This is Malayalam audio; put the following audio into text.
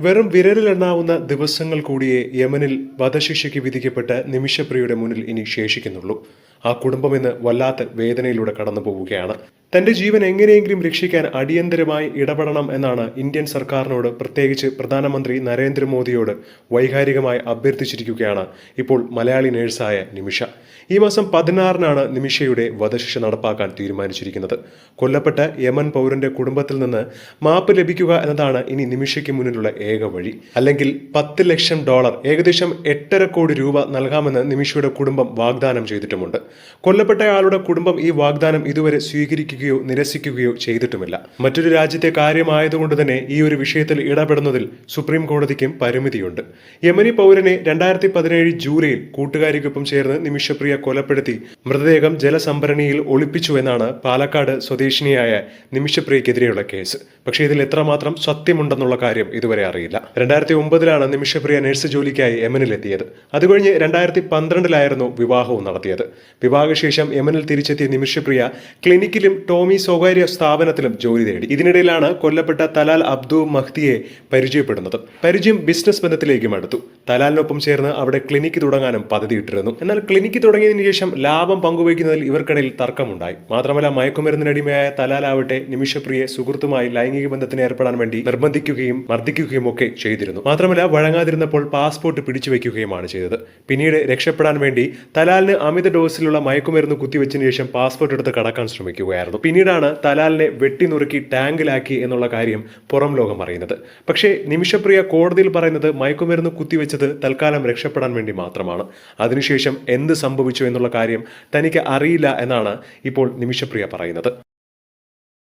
വെറും വിരലിലെണ്ണാവുന്ന ദിവസങ്ങൾ കൂടിയേ യമനിൽ വധശിക്ഷയ്ക്ക് വിധിക്കപ്പെട്ട നിമിഷപ്രിയയുടെ മുന്നിൽ ഇനി ശേഷിക്കുന്നുള്ളൂ. ആ കുടുംബം ഇന്ന് വല്ലാത്ത വേദനയിലൂടെ കടന്നു പോവുകയാണ് തന്റെ ജീവൻ എങ്ങനെയെങ്കിലും രക്ഷിക്കാൻ അടിയന്തരമായി ഇടപെടണം എന്നാണ് ഇന്ത്യൻ സർക്കാരിനോട് പ്രത്യേകിച്ച് പ്രധാനമന്ത്രി നരേന്ദ്രമോദിയോട് വൈകാരികമായി അഭ്യർത്ഥിച്ചിരിക്കുകയാണ് ഇപ്പോൾ മലയാളി നേഴ്സായ നിമിഷ. ഈ മാസം പതിനാറിനാണ് നിമിഷയുടെ വധശിക്ഷ നടപ്പാക്കാൻ തീരുമാനിച്ചിരിക്കുന്നത്. കൊല്ലപ്പെട്ട യമൻ പൗരന്റെ കുടുംബത്തിൽ നിന്ന് മാപ്പ് ലഭിക്കുക എന്നതാണ് ഇനി നിമിഷയ്ക്ക് മുന്നിലുള്ള ഏക വഴി. അല്ലെങ്കിൽ പത്ത് ലക്ഷം ഡോളർ ഏകദേശം എട്ടര കോടി രൂപ നൽകാമെന്ന് നിമിഷയുടെ കുടുംബം വാഗ്ദാനം ചെയ്തിട്ടുമുണ്ട്. കൊല്ലപ്പെട്ടയാളുടെ കുടുംബം ഈ വാഗ്ദാനം ഇതുവരെ സ്വീകരിക്കുകയോ നിരസിക്കുകയോ ചെയ്തിട്ടുമില്ല. മറ്റൊരു രാജ്യത്തെ കാര്യമായതുകൊണ്ട് തന്നെ ഈ ഒരു വിഷയത്തിൽ ഇടപെടുന്നതിൽ സുപ്രീം കോടതിക്കും പരിമിതിയുണ്ട്. യമനി പൗരനെ രണ്ടായിരത്തി പതിനേഴ് ജൂലൈയിൽ കൂട്ടുകാരിക്കൊപ്പം ചേർന്ന് നിമിഷപ്രിയ കൊലപ്പെടുത്തി മൃതദേഹം ജലസംഭരണിയിൽ ഒളിപ്പിച്ചു എന്നാണ് പാലക്കാട് സ്വദേശിനിയായ നിമിഷപ്രിയക്കെതിരെയുള്ള കേസ്. പക്ഷേ ഇതിൽ എത്രമാത്രം സത്യമുണ്ടെന്നുള്ള കാര്യം ഇതുവരെ അറിയില്ല. രണ്ടായിരത്തി ഒമ്പതിലാണ് നിമിഷപ്രിയ നഴ്സ് ജോലിക്കായി യമനിലെത്തിയത്. അതുകഴിഞ്ഞ് രണ്ടായിരത്തി പന്ത്രണ്ടിലായിരുന്നു വിവാഹവും നടത്തിയത്. വിവാഹശേഷം യമനിൽ തിരിച്ചെത്തിയ നിമിഷപ്രിയ ക്ലിനിക്കിലും ടോമി സ്വകാര്യ സ്ഥാപനത്തിലും ജോലി നേടി. ഇതിനിടയിലാണ് കൊല്ലപ്പെട്ട തലാൽ അബ്ദു മഹ്ദിയെ പരിചയപ്പെടുന്നത്. പരിചയം ബിസിനസ് ബന്ധത്തിലേക്കും അടുത്തു. തലാലിനൊപ്പം ചേർന്ന് അവിടെ ക്ലിനിക്ക് തുടങ്ങാനും പദ്ധതിയിട്ടിരുന്നു. എന്നാൽ ക്ലിനിക്ക് തുടങ്ങിയതിനു ശേഷം ലാഭം പങ്കുവയ്ക്കുന്നതിൽ ഇവർക്കിടയിൽ തർക്കമുണ്ടായി. മാത്രമല്ല മയക്കുമരുന്നിനടിമയായ തലാലാവട്ടെ നിമിഷപ്രിയെ സുഹൃത്തുമായി ലൈംഗിക ബന്ധത്തിന് ഏർപ്പെടാൻ വേണ്ടി നിർബന്ധിക്കുകയും മർദ്ദിക്കുകയും ഒക്കെ ചെയ്തിരുന്നു. മാത്രമല്ല വഴങ്ങാതിരുന്നപ്പോൾ പാസ്പോർട്ട് പിടിച്ചു വയ്ക്കുകയുമാണ് ചെയ്തത്. പിന്നീട് രക്ഷപ്പെടാൻ വേണ്ടി തലാലിന് അമിത ഡോസിലുള്ള മയക്കുമരുന്ന് കുത്തിവെച്ചതിന് ശേഷം പാസ്പോർട്ട് എടുത്ത് കടക്കാൻ ശ്രമിക്കുകയായിരുന്നു. പിന്നീടാണ് തലാലിനെ വെട്ടിനുറുക്കി ടാങ്കിലാക്കി എന്നുള്ള കാര്യം പുറം ലോകം അറിയുന്നത്. പക്ഷേ നിമിഷപ്രിയ കോടതിയിൽ പറയുന്നത് മയക്കുമരുന്ന് കുത്തിവെച്ചത് തൽക്കാലം രക്ഷപ്പെടാൻ വേണ്ടി മാത്രമാണ്. അതിനുശേഷം എന്ത് സംഭവിച്ചു എന്നുള്ള കാര്യം തനിക്ക് അറിയില്ല എന്നാണ് ഇപ്പോൾ നിമിഷപ്രിയ പറയുന്നത്.